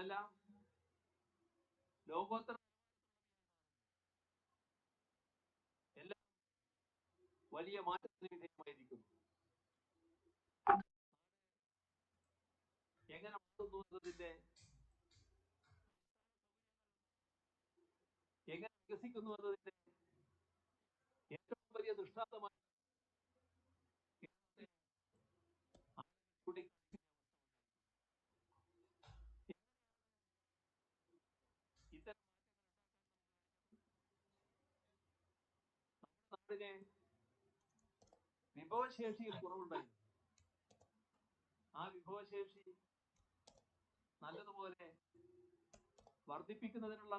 അതെല്ലാം ലോകോത്തര എല്ലാം വലിയ മാറ്റത്തിന് വിധേയമായിരിക്കുന്നു. എങ്ങനെ മാറുന്നു എന്നതിന്റെ എങ്ങനെ വികസിക്കുന്നു എന്നതിന്റെ ഏറ്റവും വലിയ ദൃഷ്ടാന്തമായി കേരളത്തെ ആളുകൾ ഇത്തരം നമ്മുടെ നാടിനെ വിഭവശേഷിയിൽ കുറവുണ്ടായിരുന്നു ആ വിഭവശേഷി നല്ലതുപോലെ വർദ്ധിപ്പിക്കുന്നതിനുള്ള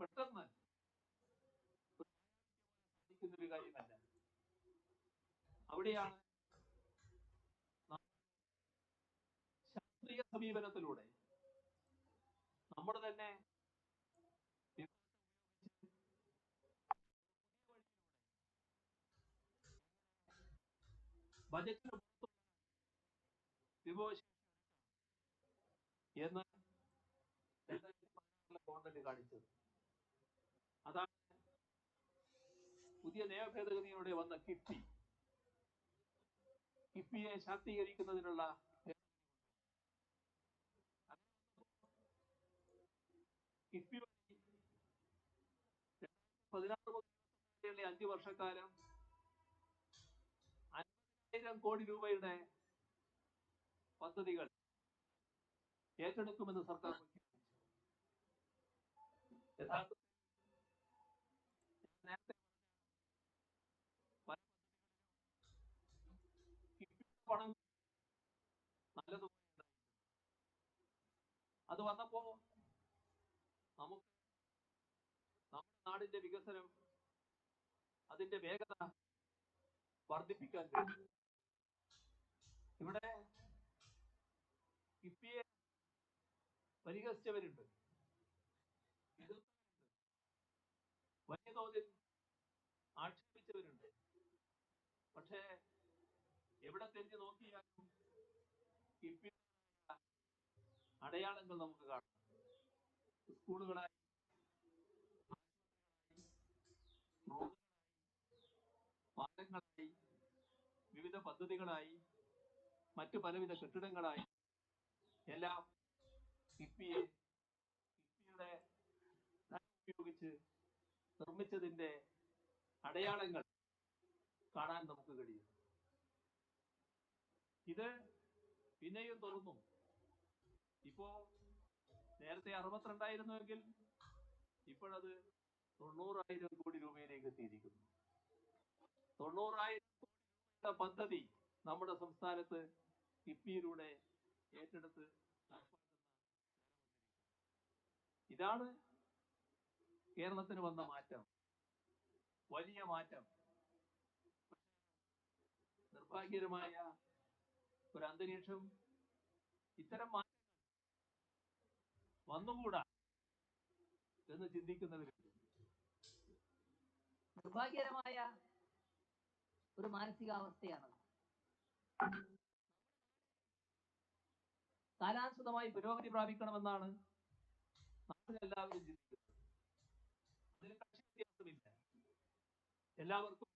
പെട്ടെന്ന് ഒരു കാര്യമല്ല. അവിടെയാണ് ശാസ്ത്രീയ സമീപനത്തിലൂടെ നമ്മുടെ തന്നെ ബജറ്റിന് വിഭവശേഷി എന്ന് ഗവൺമെന്റ് കാണിച്ചത്. അതാണ് പുതിയ നിയമ ഭേദഗതിയിലൂടെ വന്ന കിഫ്ബി. കിഫ്ബിയെ ശാക്തീകരിക്കുന്നതിനുള്ള കിഫ്ബി വഴി പതിനാറ് അഞ്ചു വർഷക്കാലം അൻപതിനായിരം കോടി രൂപയുടെ പദ്ധതികൾ ഏറ്റെടുക്കുമെന്ന് സർക്കാർ പ്രഖ്യാപിച്ചു. പണം നല്ലതുപോലെ അത് വന്നപ്പോ നമുക്ക് നമ്മുടെ നാടിന്റെ വികസനം അതിന്റെ വേഗത വർദ്ധിപ്പിക്കാൻ കഴിയും. ഇവിടെ കിഫ്ബിയെ പരിഹസിച്ചവരുണ്ട്. വലിയ തോതിൽ ആക്ഷേപിച്ചവരുണ്ട്. പക്ഷേ എവിടെ തിരിഞ്ഞു നോക്കിയാലും കിഫ്ബി അടയാളങ്ങൾ നമുക്ക് കാണാം. സ്കൂളുകളായി പാലങ്ങളായി വിവിധ പദ്ധതികളായി മറ്റു പലവിധ കെട്ടിടങ്ങളായി. എല്ലാം കിഫ്ബിയെ കിഫ്ബിയുടെ ഉപയോഗിച്ച് നിർമ്മിച്ചതിന്റെ അടയാളങ്ങൾ കാണാൻ നമുക്ക് കഴിയും. ഇത് പിന്നെയും തുറന്നു ഇപ്പോ നേരത്തെ അറുപത്തിരണ്ടായിരുന്നുവെങ്കിൽ ഇപ്പോഴത് തൊണ്ണൂറായിരം കോടി രൂപയിലേക്ക് എത്തിയിരിക്കുന്നു. തൊണ്ണൂറായിരം കോടി പദ്ധതി നമ്മുടെ സംസ്ഥാനത്ത് കിഫ്ബിയിലൂടെ ഏറ്റെടുത്ത് ഇതാണ് കേരളത്തിന് വന്ന മാറ്റം. വലിയ മാറ്റം. നിർഭാഗ്യകരമായ ഒരു അന്തരീക്ഷം ഇത്തരം മാറ്റങ്ങൾ വന്നുകൂടാ എന്ന് ചിന്തിക്കുന്നവരുണ്ട്. നിർഭാഗ്യകരമായ ഒരു മാനസികാവസ്ഥയാണ് കാലാനുസൃതമായി പുരോഗതി പ്രാപിക്കണമെന്നാണ് എല്ലാവരും ചിന്തിക്കുന്നത്. വ്യത്യാസമില്ല. എല്ലാവർക്കും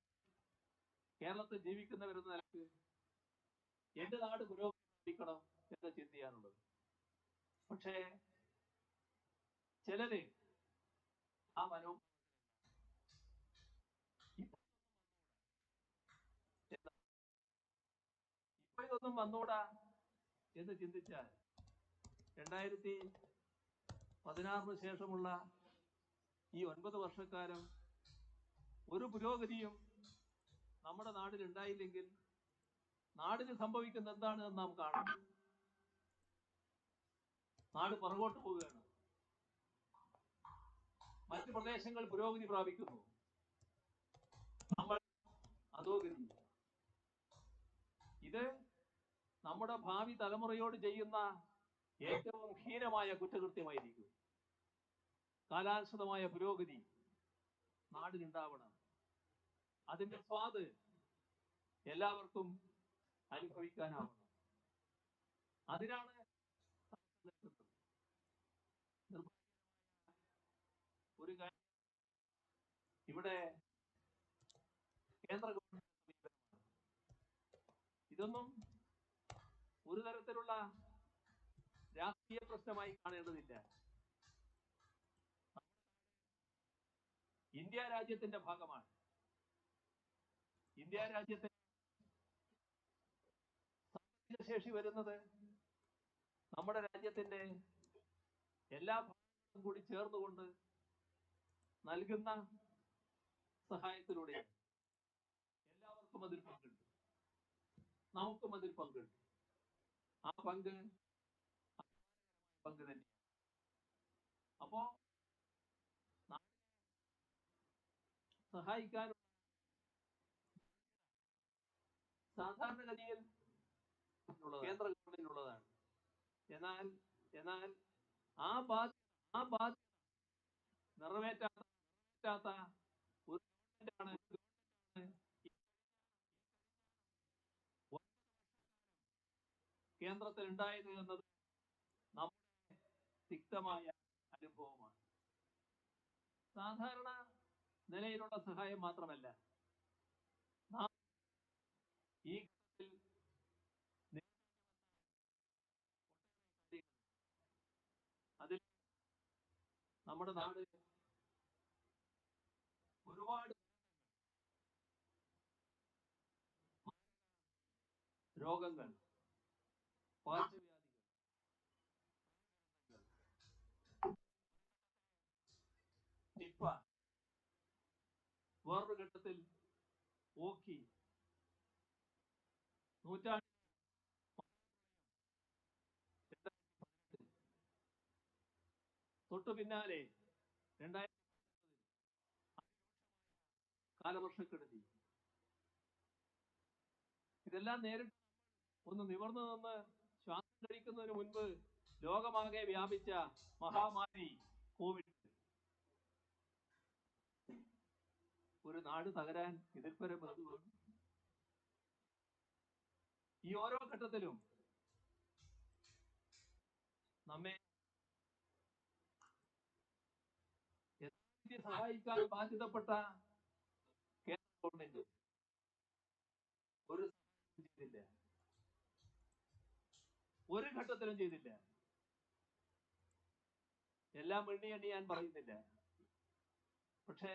കേരളത്തിൽ ജീവിക്കുന്നവരെന്ന നിലയ്ക്ക് എന്റെ നാട് പുരോഗതി പ്രാപിക്കണം എന്ന ചിന്തയാണുള്ളത്. പക്ഷേ ചിലര് ആ മനോ ഇതൊന്നും വന്നൂടാ എന്ന് ചിന്തിച്ചാൽ രണ്ടായിരത്തി പതിനാറിന് ശേഷമുള്ള ഈ ഒൻപത് വർഷക്കാലം ഒരു പുരോഗതിയും നമ്മുടെ നാടിൽ ഉണ്ടായില്ലെങ്കിൽ നാടിന് സംഭവിക്കുന്ന എന്താണ് എന്ന് നാം കാണണം. നാട് പുറകോട്ട് പോവുകയാണ്. മറ്റ് പ്രദേശങ്ങൾ പുരോഗതി പ്രാപിക്കുന്നു. നമ്മൾ അതോഗതി ഇത് നമ്മുടെ ഭാവി തലമുറയോട് ചെയ്യുന്ന ഏറ്റവും ഹീനമായ കുറ്റകൃത്യമായിരിക്കും. കാലാനുസൃതമായ പുരോഗതി നാടിനുണ്ടാവണം. അതിന്റെ സ്വാദ് എല്ലാവർക്കും അനുഭവിക്കാനാവണം. അതിനാണ് ഒരു കാര്യം ഇവിടെ കേന്ദ്ര ഗവൺമെന്റ് ഇതൊന്നും ഒരു തരത്തിലുള്ള രാഷ്ട്രീയ പ്രശ്നമായി കാണേണ്ടതില്ല. ഇന്ത്യ രാജ്യത്തിന്റെ ഭാഗമാണ്. ഇന്ത്യ രാജ്യത്തെ ശേഷി വരുന്നത് നമ്മുടെ രാജ്യത്തിന്റെ എല്ലാ ഭാഗങ്ങളും കൂടി ചേർന്നുകൊണ്ട് നൽകുന്ന സഹായത്തിലൂടെയാണ്. എല്ലാവർക്കും അതിൽ പങ്കുണ്ട്. നമുക്കും അതിൽ പങ്കുണ്ട്. ആ പങ്ക് പങ്ക് തന്നെയാണ്. അപ്പോ നാടിനെ സഹായിക്കാനുള്ള സാധാരണഗതിയിൽ കേന്ദ്ര ഗവൺമെന്റിനുള്ളതാണ് എന്നാൽ എന്നാൽ ആ ബാധ്യത ആ ബാധ്യത നിറവേറ്റാത്ത ഒരു ഗവൺമെന്റാണ് കേന്ദ്രത്തിൽ ഉണ്ടായത് എന്നത് നമ്മുടെ തിക്തമായ അനുഭവമാണ് സാധാരണ നിലയിലുള്ള സഹായം മാത്രമല്ല നാം ഈ ഘട്ടത്തിൽ. അതിൽ നമ്മുടെ നാട് ഒരുപാട് രോഗങ്ങൾ നിപ്പ വേറൊരു ഘട്ടത്തിൽ ഓക്കി. നൂറ്റാണ്ട് തൊട്ടു പിന്നാലെ രണ്ടായിരത്തി കാലവർഷക്കെടുതി. ഇതെല്ലാം നേരിട്ട് ഒന്ന് നിവർന്നു നിന്ന് ശ്വാസം മുൻപ് ലോകമാകെ വ്യാപിച്ച മഹാമാരി കോവിഡ് ഒരു നാട് തകരാൻ ഇതിൽ ബന്ധുവാണ് ഈ ഓരോ ഘട്ടത്തിലും നമ്മെ സഹായിക്കാൻ ബാധ്യതപ്പെട്ട കേന്ദ്ര ഗവൺമെന്റ് ഒരു ചെയ്തില്ല. ഒരു ഘട്ടത്തിലും ചെയ്തില്ല. എല്ലാം എണ്ണി എണ്ണി ഞാൻ പറയുന്നില്ല. പക്ഷേ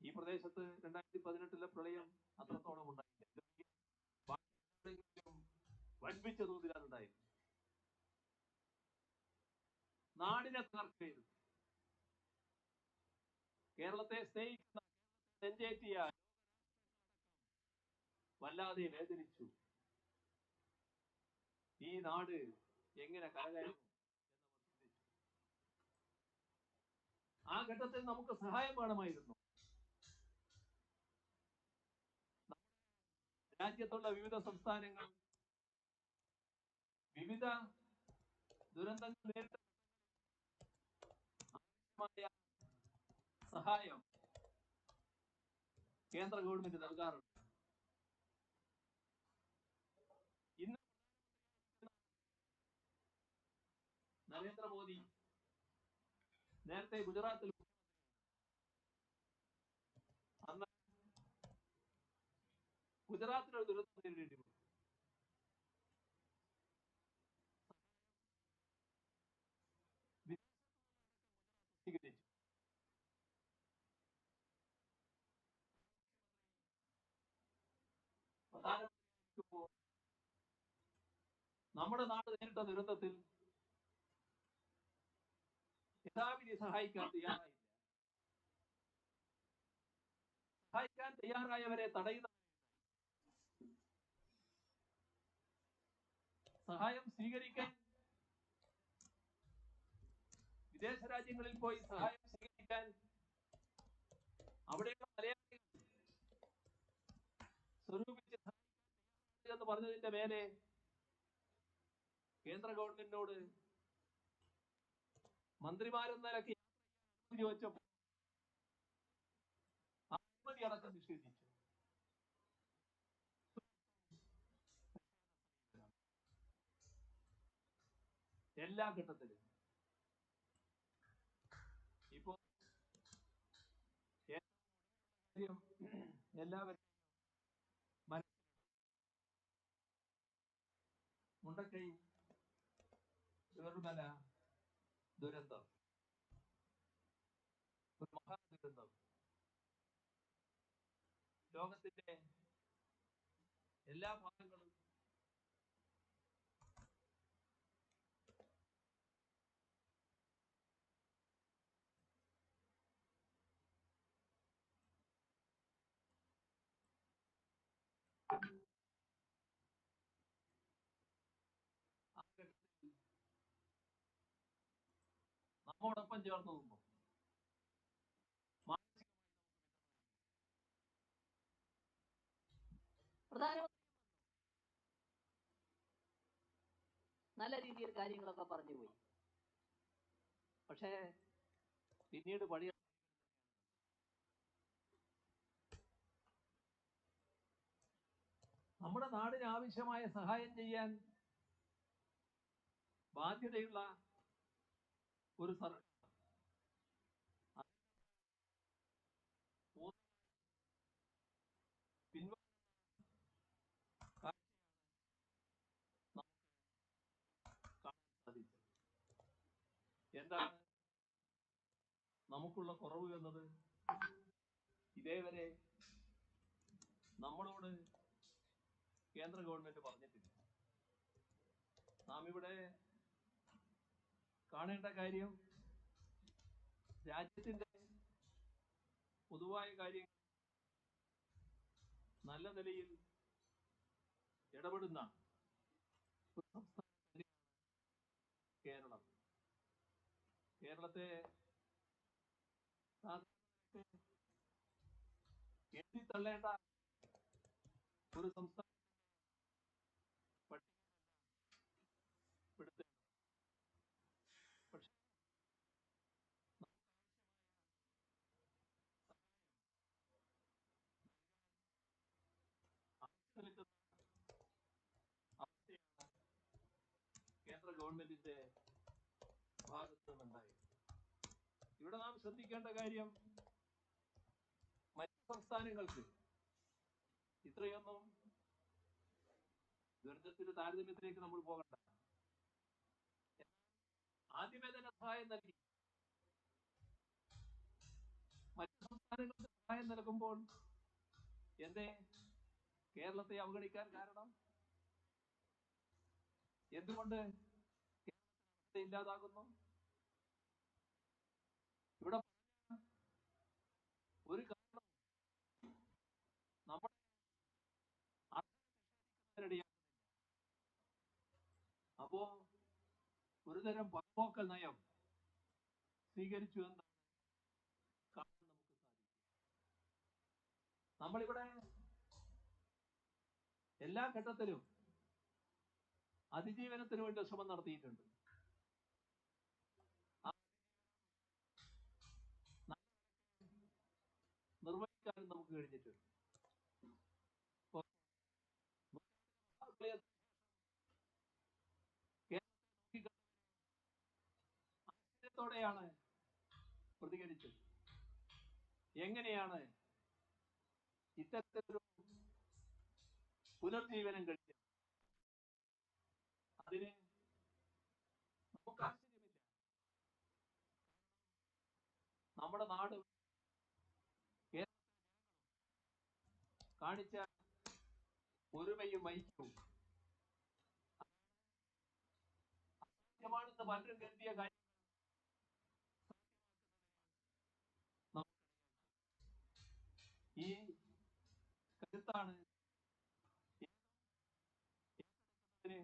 ഈ പ്രദേശത്ത് രണ്ടായിരത്തി പതിനെട്ടിലെ പ്രളയം അത്രത്തോളം ഉണ്ടായില്ല. വൻപിച്ച തോതിൽ അതുണ്ടായിരുന്നു നാടിനെ തകർക്കുകയായിരുന്നു കേരളത്തെ സ്നേഹിക്കുന്ന നെഞ്ചേറ്റിയ വല്ലാതെ വേദനിച്ചു. ഈ നാട് എങ്ങനെ കരകയറും ആ ഘട്ടത്തിൽ നമുക്ക് സഹായം വേണമായിരുന്നു. രാജ്യത്തുള്ള വിവിധ സംസ്ഥാനങ്ങൾ വിവിധ ദുരന്തങ്ങൾ നേരിട്ട സഹായം കേന്ദ്ര ഗവൺമെന്റ് നൽകാറുണ്ട്. നരേന്ദ്രമോദി നേരത്തെ ഗുജറാത്തിൽ അന്ന് ഗുജറാത്തിനൊരു ദുരന്തം നേരിടേണ്ടി നമ്മുടെ നാട് നേരിട്ട ദുരന്തത്തിൽ യഥാവിധി സഹായിക്കാൻ തയ്യാറായില്ല സഹായിക്കാൻ തയ്യാറായവരെ തടയുന്ന സഹായം സ്വീകരിക്കാൻ വിദേശ രാജ്യങ്ങളിൽ പോയി സഹായം സ്വീകരിക്കാൻ അവിടെയുള്ള മലയാളികൾ സ്വരൂപിച്ച് എന്ന് പറഞ്ഞതിന്റെ മേലെ കേന്ദ്ര ഗവൺമെന്റിനോട് മന്ത്രിമാരും നിലയ്ക്ക് അനുമതി അടക്കം നിഷേധിച്ചു. എല്ലാ ഘട്ടത്തിലും ഇപ്പോ എല്ലാവരും മുണ്ടക്കൈ ചുവരുമല ദുരന്തം. ഒരു മഹാദുരന്തം. ലോകത്തിന്റെ എല്ലാ ഭാഗങ്ങളും നമ്മോടൊപ്പം ചേർന്ന് നിന്നു. നല്ല രീതിയിൽ കാര്യങ്ങളൊക്കെ പറഞ്ഞു പോയി. പക്ഷേ പിന്നീട് പണി നമ്മുടെ നാടിന് ആവശ്യമായ സഹായം ചെയ്യാൻ ബാധ്യതയുള്ള ഒരു സർ സാധിച്ചത് എന്താണ്? നമുക്കുള്ള കുറവ് എന്നത്? ഇതേവരെ നമ്മളോട് കേന്ദ്ര ഗവൺമെന്റ് പറഞ്ഞിട്ടില്ല. നാം ഇവിടെ കാണേണ്ട കാര്യം രാജ്യത്തിന്റെ പൊതുവായ കാര്യങ്ങൾ നല്ല നിലയിൽ ഇടപെടുന്ന ഒരു സംസ്ഥാനം തന്നെയാണ് കേരളം. കേരളത്തെ എഴുതി തള്ളേണ്ട ഒരു സംസ്ഥാനം പെടുത്തേണ്ടത് പക്ഷേ കേന്ദ്ര ഗവൺമെന്റിന്റെ ഭാഗത്ത് നിന്നുണ്ടായത് ഇവിടെ നാം ശ്രദ്ധിക്കേണ്ട കാര്യം മറ്റ് സംസ്ഥാനങ്ങൾക്ക് ഇത്രയൊന്നും ദുരന്തത്തിന്റെ താരതമ്യത്തിലേക്ക് നമ്മൾ പോകണ്ട. ആദ്യമേ തന്നെ സഹായം നൽകി. മറ്റു സംസ്ഥാനങ്ങൾക്ക് സഹായം നൽകുമ്പോൾ എന്തേ? കേരളത്തെ അവഗണിക്കാൻ കാരണം? എന്തുകൊണ്ട് കേരളത്തിന് അവസ്ഥ ഇല്ലാതാകുന്നു ഇവിടെ ഒരു കാരണം നമ്മുടെ അപ്പോ ഒരുതരം പക്പോക്കൽ നയം സ്വീകരിച്ചു എന്നാണ് കാണാൻ നമുക്ക് സാധിക്കും. നമ്മളിവിടെ എല്ലാ ഘട്ടത്തിലും അതിജീവനത്തിന് വേണ്ടി ശ്രമം നടത്തിയിട്ടുണ്ട്. നിർവഹിക്കാനും നമുക്ക് കഴിഞ്ഞിട്ടുണ്ട്. പ്രതികരിച്ചത്. എങ്ങനെയാണ് ഇത്തരത്തിലൊരു പുനർജീവനം കഴിഞ്ഞത് അതിന് നമുക്ക് ആശ്ചര്യമില്ല. നമ്മുടെ നാട് കാണിച്ച ഒരുമയും ഐക്യവും അസാധ്യമാണെന്ന് പലരും കരുതിയ കാര്യം ഈ കരുത്താണ് ഏറ്റെടുക്കുന്നതിന്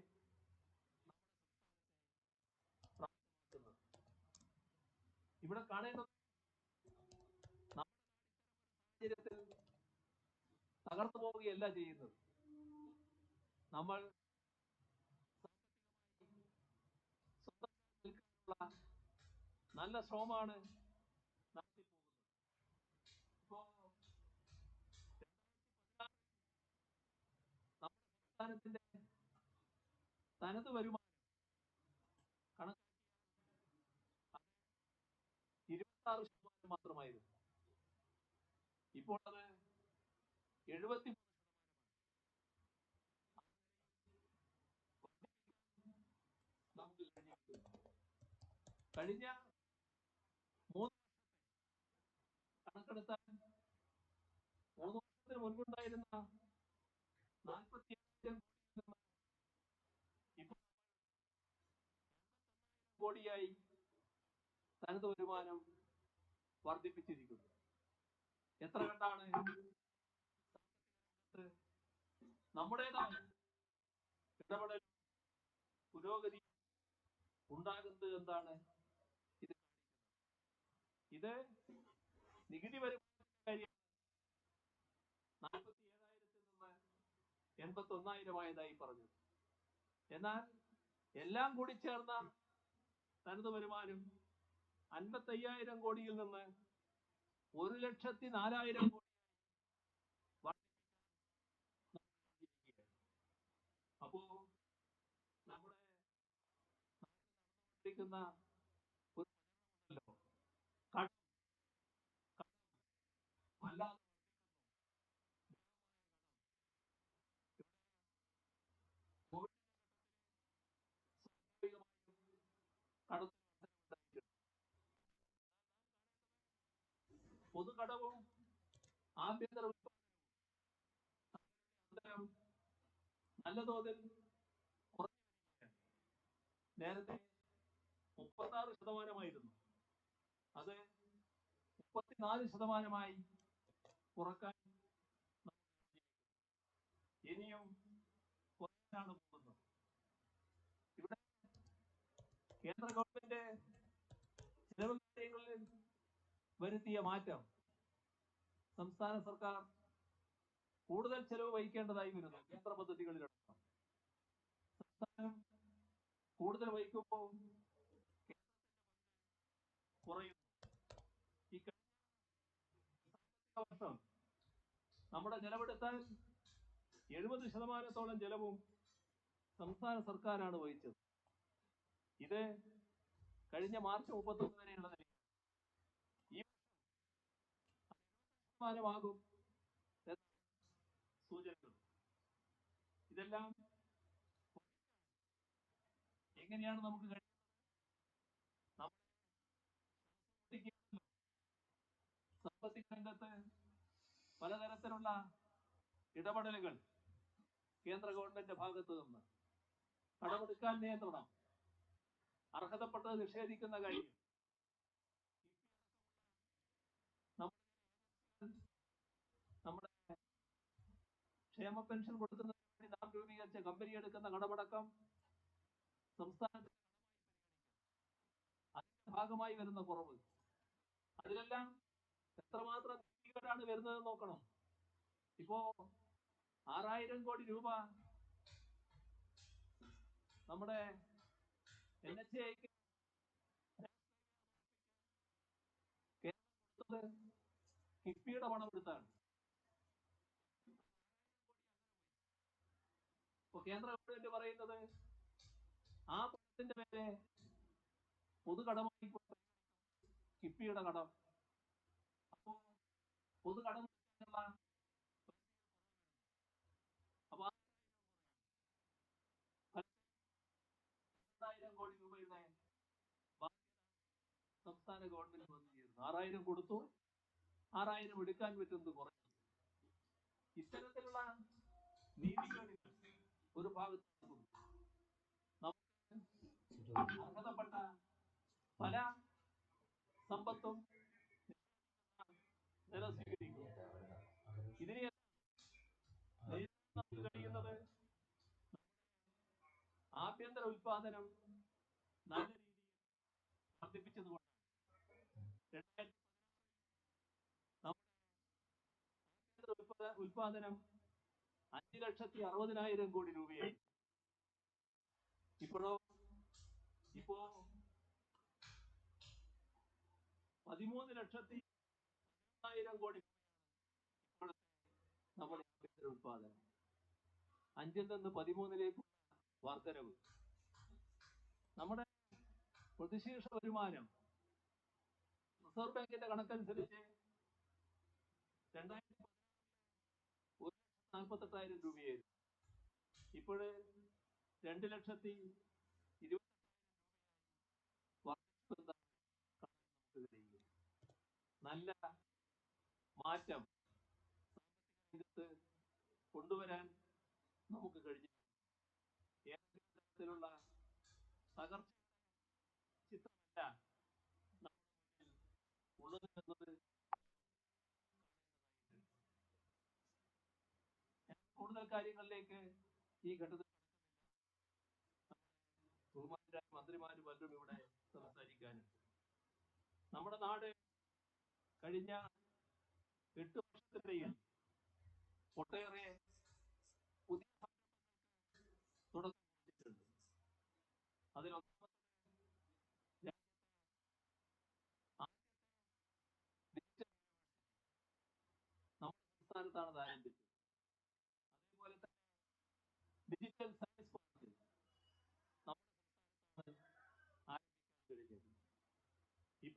നമ്മുടെ സംസ്ഥാനത്തെ പ്രാപ്തമാക്കുന്നത് ഇവിടെ കാണേണ്ടത് തകർന്നു പോവുകയല്ല ചെയ്യുന്നത്. നമ്മൾ നല്ല ശ്രമമാണ് നടത്തി പോകുന്നത്. ഇപ്പോ നമ്മുടെ സംസ്ഥാനത്തിന്റെ തനത് വരുമാനം കണക്കാക്കിയാൽ ഇരുപത്തി ആറ് ശതമാനം മാത്രമായിരുന്നു. ഇപ്പോൾ അത് എഴുപത്തി കഴിഞ്ഞ മൂന്ന് കണക്കെടുത്താൽ മൂന്ന് വർഷത്തിന് മുൻപുണ്ടായിരുന്ന നാൽപ്പത്തി കോടിയായി തനത് വരുമാനം വർദ്ധിപ്പിച്ചിരിക്കുന്നു. എത്ര കണ്ടാണ് നമ്മുടേതാണ് ഇടപെടൽ പുരോഗതി ഉണ്ടാകുന്നത് എന്താണ്? ഇത് ഇത് നികുതി കാര്യം നാൽപ്പത്തി ഏഴായിരത്തിൽ നിന്ന് എൺപത്തി ഒന്നായിരമായതായി പറഞ്ഞു എന്നാൽ എല്ലാം കൂടി ചേർന്ന തനത് വരുമാനം അൻപത്തി അയ്യായിരം കോടിയിൽ നിന്ന് ഒരു ലക്ഷത്തി നാലായിരം കോടി അപ്പോ നമ്മുടെ നടന്നുകൊണ്ടിരിക്കുന്ന ഒരു കടം കടം വല്ലാതെ പൊതുകടവും ആഭ്യന്തര നല്ല തോതിൽ നേരത്തെ മുപ്പത്തി മുപ്പത്താറ് ശതമാനമായിരുന്നു അത് മുപ്പത്തിനാല് ശതമാനമായി കുറയ്ക്കാൻ. ഇനിയും കുറയാനാണ് പോകുന്നത് ഇവിടെ കേന്ദ്ര ഗവൺമെന്റ് ചില കാര്യങ്ങളിൽ വരുത്തിയ മാറ്റം സംസ്ഥാന സർക്കാർ കൂടുതൽ ചെലവ് വഹിക്കേണ്ടതായി വരുന്നു കേന്ദ്ര പദ്ധതികളിലടക്കം സംസ്ഥാനം കൂടുതൽ വഹിക്കുമ്പോൾ കുറയുന്നു. വർഷം നമ്മുടെ ജലമെടുത്താൽ എഴുപത് ശതമാനത്തോളം ജലവും സംസ്ഥാന സർക്കാരാണ് വഹിച്ചത്. ഇത് കഴിഞ്ഞ മാർച്ച് മുപ്പത്തൊന്ന് വരെയുള്ള ഈ വർഷം എന്ന സൂചനകൾ. ഇതെല്ലാം എങ്ങനെയാണ് നമുക്ക് കഴിയുന്നത്. സാമ്പത്തിക രംഗത്ത് പലതരത്തിലുള്ള ഇടപെടലുകൾ കേന്ദ്ര ഗവൺമെന്റിന്റെ ഭാഗത്തു നിന്ന്. കടമെടുക്കാൻ നിയന്ത്രണം. അർഹതപ്പെട്ടത് നിഷേധിക്കുന്ന കാര്യം. നമ്മുടെ ക്ഷേമ പെൻഷൻ കൊടുക്കുന്നതിന് വേണ്ടി നാം രൂപീകരിച്ച കമ്പനി എടുക്കുന്ന കടമടക്കം സംസ്ഥാനത്തെ അതിന്റെ ഭാഗമായി വരുന്ന കുറവ്. അതിലെല്ലാം എത്രമാത്രം നീതികേടാണ് വരുന്നത് നോക്കണം. ഇപ്പോ ആറായിരം കോടി രൂപ നമ്മുടെ എൻ എച്ച് ഐക്ക് കൊടുത്തത് കിഫ്ബിയുടെ പണം എടുത്താണ്. കേന്ദ്ര ഗവൺമെന്റ് പറയുന്നത് ആ പണത്തിന്റെ പേരെ പൊതുകടമായി കിഫ്ബിയുടെ കടം. അപ്പോ പൊതുകടം അപ്പൊ ആ പതിനെട്ടായിരം കോടി രൂപയുടെ സംസ്ഥാന ഗവൺമെന്റ് വന്നു ചേരുന്നു ആറായിരം കൊടുത്തു. ആറായിരം എടുക്കാൻ പറ്റുന്നത് കുറഞ്ഞു ഇത്തരത്തിലുള്ള നീതികേടുകൾ ഒരു ഭാഗത്ത് അർഹതപ്പെട്ട പല സമ്പത്തും നില കഴിയുന്നത്? ആഭ്യന്തര ഉൽപാദനം നല്ല രീതിയിൽ വർദ്ധിപ്പിച്ചതുകൊണ്ട് രണ്ടായിരത്തി ഉൽപാദനം അഞ്ച് ലക്ഷത്തി അറുപതിനായിരം കോടി രൂപയായി. ഇപ്പോഴോ? ഇപ്പോ പതിമൂന്ന് ലക്ഷത്തി ആയിരം കോടി നമ്മുടെ ആഭ്യന്തര ഉത്പാദനം അഞ്ചിൽ നിന്ന് പതിമൂന്നിലേക്ക് വർധനവ്. നമ്മുടെ പ്രതിശീർഷ വരുമാനം റിസർവ് ബാങ്കിന്റെ കണക്കനുസരിച്ച് രണ്ടായിരത്തി നാൽപ്പത്തെട്ടായിരം രൂപയായിരുന്നു ഇപ്പോൾ രണ്ട് ലക്ഷത്തി ഇരുപത്തി. നല്ല മാറ്റം രംഗത്ത് കൊണ്ടുവരാൻ നമുക്ക് കഴിഞ്ഞു ഏതെങ്കിലും തരത്തിലുള്ള തകർച്ച ചിത്രമല്ല നമ്മുടെ മുന്നിൽ ഉള്ളത് എന്നത് ഞാൻ കൂടുതൽ കാര്യങ്ങളിലേക്ക് ഈ ഘട്ടത്തിൽ ബഹുമാനരായ മന്ത്രിമാരും പലരും ഇവിടെ സംസാരിക്കാനുണ്ട് നമ്മുടെ നാട് കഴിഞ്ഞ എട്ട് വർഷത്തിനിടയിൽ ഒട്ടേറെ പുതിയ തുടക്കം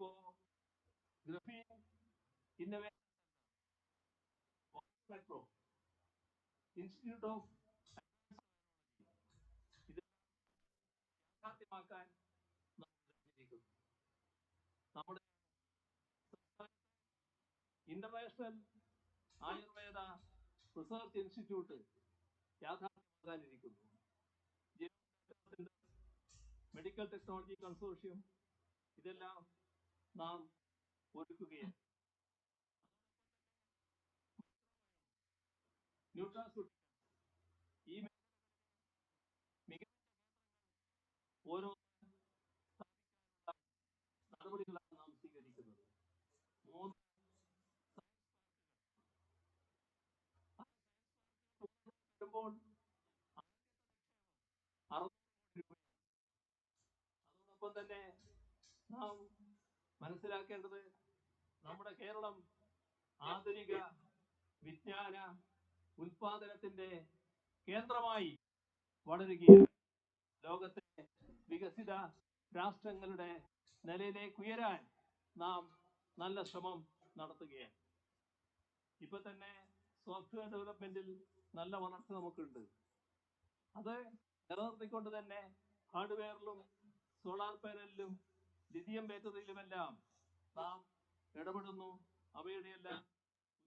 ഇപ്പോ graphene innovation metro institute of ഇത് യാഥാർത്ഥ്യമാക്കാൻ കഴിഞ്ഞിരിക്കുന്നു നമ്മുടെ ഇന്റർനാഷണൽ ആയുർവേദ റിസർച്ച് ഇൻസ്റ്റിറ്റ്യൂട്ട് യാഥാർത്ഥ്യമാകാനിരിക്കുന്നു. മെഡിക്കൽ ടെക്നോളജി കൺസോർഷ്യം ഇതെല്ലാം നാം ഒരുക്കുകയാണ് ന്യൂട്രാസ്യൂട്ടിക്കൽസ് ഈ മികച്ച ഓരോ നടപടികളാണ് നാം സ്വീകരിക്കുന്നത് അതോടൊപ്പം തന്നെ നാം മനസ്സിലാക്കേണ്ടത് നമ്മുടെ കേരളം ആധുനിക വിജ്ഞാന ഉൽപാദനത്തിന്റെ കേന്ദ്രമായി വളരുകയാണ്. ലോകത്തെ വികസിത രാഷ്ട്രങ്ങളുടെ നിലയിലേക്ക് ഉയരാൻ നാം നല്ല ശ്രമം നടത്തുകയാണ്. ഇപ്പൊ തന്നെ സോഫ്റ്റ്വെയർ ഡെവലപ്മെന്റിൽ നല്ല വളർച്ച നമുക്കുണ്ട്. അത് നിലനിർത്തിക്കൊണ്ട് തന്നെ ഹാർഡ്വെയറിലും സോളാർ പാനലിലും ലിഥിയം ബാറ്ററിയിലുമെല്ലാം നാം ഇടപെടുന്നു. അവയുടെ എല്ലാം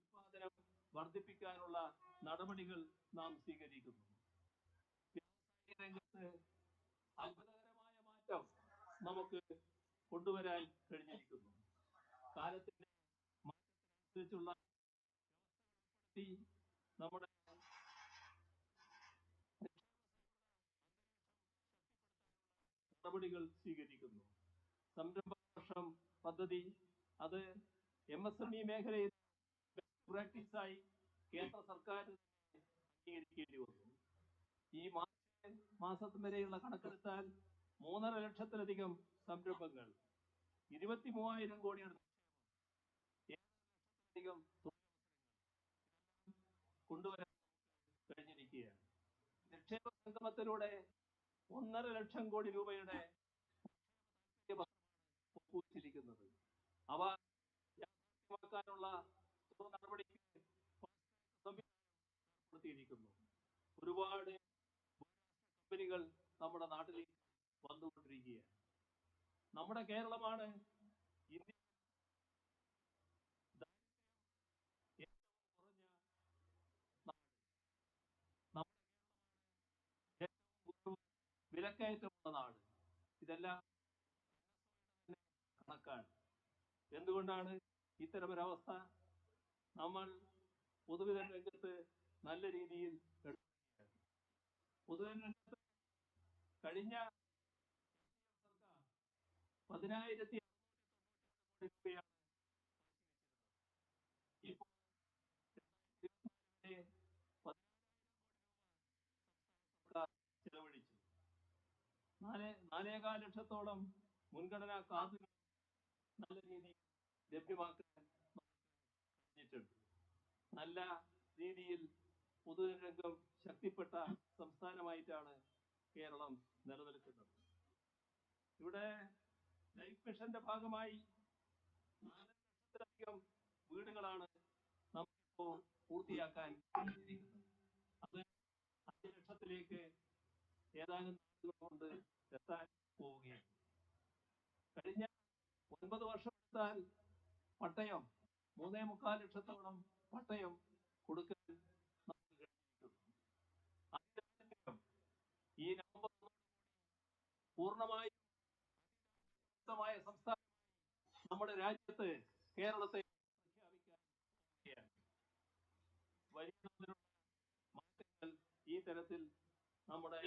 ഉൽപാദനം വർദ്ധിപ്പിക്കാനുള്ള നടപടികൾ നാം സ്വീകരിക്കുന്നു. വ്യാവസായിക രംഗത്ത് അത്ഭുതകരമായ മാറ്റം നമുക്ക് കൊണ്ടുവരാൻ കഴിഞ്ഞിരിക്കുന്നു. കാലത്തിന്റെ മാറ്റത്തിനനുസരിച്ചുള്ള നമ്മുടെ നടപടികൾ സ്വീകരിക്കുന്നു. സംരംഭ പദ്ധതി അത് എം എസ് എം ഇ മേഖലയിൽ പ്രാക്ടീസായി കേന്ദ്ര സർക്കാർ അംഗീകരിക്കേണ്ടി വന്നു. ഈ മാർച്ച് മാസം വരെയുള്ള കണക്കെടുത്താൽ മൂന്നര ലക്ഷത്തിലധികം സംരംഭങ്ങൾ ഇരുപത്തി മൂവായിരം കോടിയാണ് കൊണ്ടുവരാൻ കഴിഞ്ഞിരിക്കുകയാണ്. നിക്ഷേപ സംഗമത്തിലൂടെ ഒന്നര ലക്ഷം കോടി രൂപയുടെ നമ്മുടെ കേരളമാണ്. ഇന്ത്യ നാട് വിലക്കയറ്റമുള്ള നാട്. ഇതെല്ലാം കണക്കാണ്. എന്തുകൊണ്ടാണ് ഇത്തരമൊരവസ്ഥ? നമ്മൾ പൊതുവിതരണ രംഗത്ത് നല്ല രീതിയിൽ എടുക്കുകയാണ്. രംഗത്ത് കഴിഞ്ഞ പതിനായിരത്തി കോടി രൂപയാണ് ഇപ്പോൾ വരെ ചെലവഴിച്ചു നാല് നാലേകാൽ ലക്ഷത്തോളം മുൻഗണനാ കാർഡുകൾ നല്ല രീതിയിൽ ലഭ്യമാക്കാൻ കഴിഞ്ഞിട്ടുണ്ട്. നല്ല രീതിയിൽ പൊതുരംഗം ശക്തിപ്പെട്ട സംസ്ഥാനമായിട്ടാണ് കേരളം നിലനിൽക്കുന്നത്. ഇവിടെ ലൈഫ് മിഷന്റെ ഭാഗമായി നാല് ലക്ഷത്തിലധികം വീടുകളാണ് നമുക്കിപ്പോ പൂർത്തിയാക്കാൻ അത് അഞ്ച് ലക്ഷത്തിലേക്ക് ഏതാനും കൊണ്ട് എത്താൻ പോവുകയാണ്. കഴിഞ്ഞ ഒൻപത് വർഷം എടുത്താൽ പട്ടയം മൂന്നേ മുക്കാൽ ലക്ഷത്തോളം പട്ടയം കൊടുക്കാൻ നമുക്ക് കഴിഞ്ഞിട്ടുണ്ട് ഈ നവംബർ പൂർണമായും ശക്തമായ സംസ്ഥാനം നമ്മുടെ രാജ്യത്ത് കേരളത്തെ പ്രഖ്യാപിക്കാൻ ഈ തരത്തിൽ നമ്മുടെ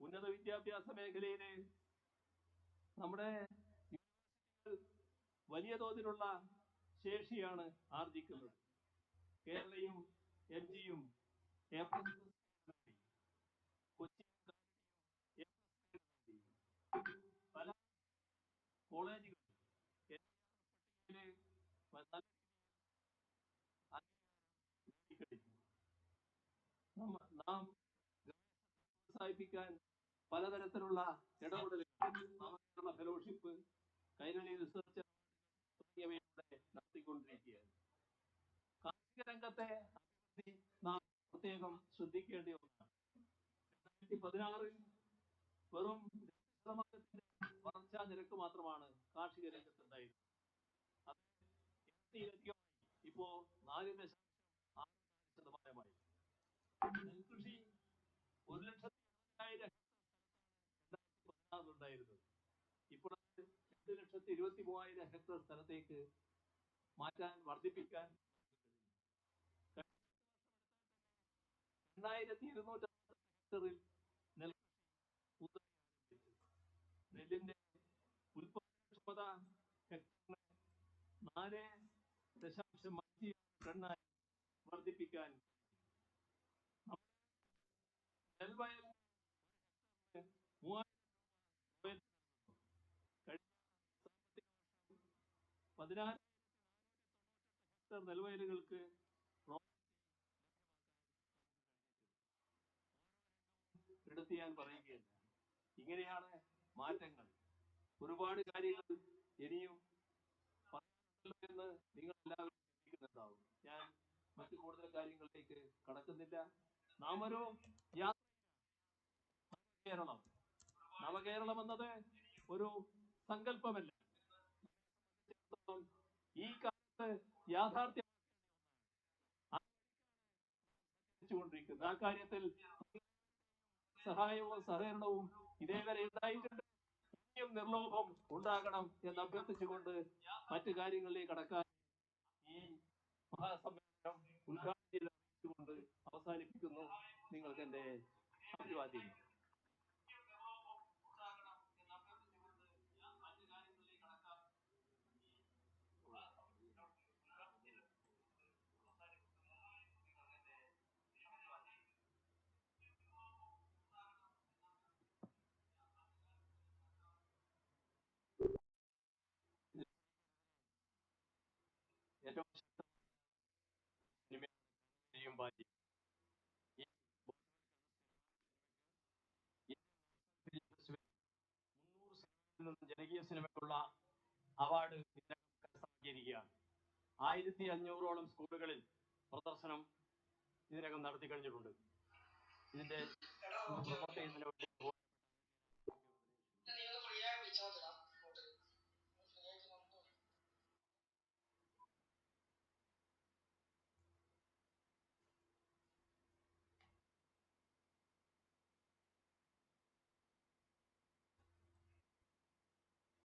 ഉന്നത വിദ്യാഭ്യാസ മേഖലയിലെ നമ്മുടെ വലിയ തോതിലുള്ള ശേഷിയാണ് ആർജിക്കുന്നത്. കേരളയും എം ജിയും A plus Kochi A plus പല കോളേജുകൾ നാം പ്രോത്സാഹിപ്പിക്കാൻ പലതരത്തിലുള്ള ഇടപെടലുകൾ ഫെലോഷിപ്പ് കൈരളി റിസർച്ച് തുടങ്ങിയവയുടെ നടത്തിക്കൊണ്ടിരിക്കുകയാണ്. കാർഷിക രംഗത്തെ അഭിവൃദ്ധി നാം പ്രത്യേകം ശ്രദ്ധിക്കേണ്ട ഒന്നാണ്. രണ്ടായിരത്തി പതിനാറിൽ വെറും ശതമാനത്തിന്റെ നിരക്ക് മാത്രമാണ് കാർഷിക അത് ഇരട്ടിയിലധികമായി ഇപ്പോ നാല് ശതമാനമായി. നെൽകൃഷി ഒരു ലക്ഷത്തി എഴുപതിനായിരം ഇപ്പോൾ രണ്ട് ലക്ഷത്തി ഇരുപത്തി മൂവായിരം ഹെക്ടർ സ്ഥലത്തേക്ക് മാറ്റാൻ വർദ്ധിപ്പിക്കാൻ രണ്ടായിരത്തി ഇരുന്നൂറ്റി ഹെക്ടറിൽ നെല്ലിന്റെ ഹെക്ടറിന് നാല് ദശാംശം അഞ്ച് ടണ്ണായി വർദ്ധിപ്പിക്കാൻ നെൽവയൽ ഹെക്ടർ നെൽവയലുകൾക്ക് എടുത്ത് ഞാൻ പറയുകയല്ല ഇങ്ങനെയാണ് മാറ്റങ്ങൾ. ഒരുപാട് കാര്യങ്ങൾ ഇനിയും എന്ന് നിങ്ങൾ എല്ലാവരും ചിന്തിക്കുന്നുണ്ടാവും ഞാൻ മറ്റു കൂടുതൽ കാര്യങ്ങളിലേക്ക് കടക്കുന്നില്ല. നാം ഒരു യാത്ര നവകേരളം നവകേരളം എന്നത് ഒരു സങ്കല്പമല്ല. ഈ കാലത്ത് യാഥാർത്ഥ്യം ആ കാര്യത്തിൽ സഹായവും സഹകരണവും ഇതേവരെ ഉണ്ടായിട്ടുണ്ട്. നിർലോഭം ഉണ്ടാകണം എന്ന് അഭ്യർത്ഥിച്ചുകൊണ്ട് മറ്റു കാര്യങ്ങളിലേക്ക് കടക്കാൻ ഈ മഹാസമ്മേളനം ഉദ്ഘാടനം അവസാനിപ്പിക്കുന്നു. നിങ്ങൾക്ക് എന്റെ അഭിവാദ്യം നിന്നും ജനകീയ സിനിമയ്ക്കുള്ള അവാർഡ് കരസ്ഥമാക്കിയിരിക്കുകയാണ് ആയിരത്തി അഞ്ഞൂറോളം സ്കൂളുകളിൽ പ്രദർശനം ഇതിനകം നടത്തി കഴിഞ്ഞിട്ടുണ്ട്. ഇതിന്റെ പ്രവർത്തനത്തിന് വേണ്ടി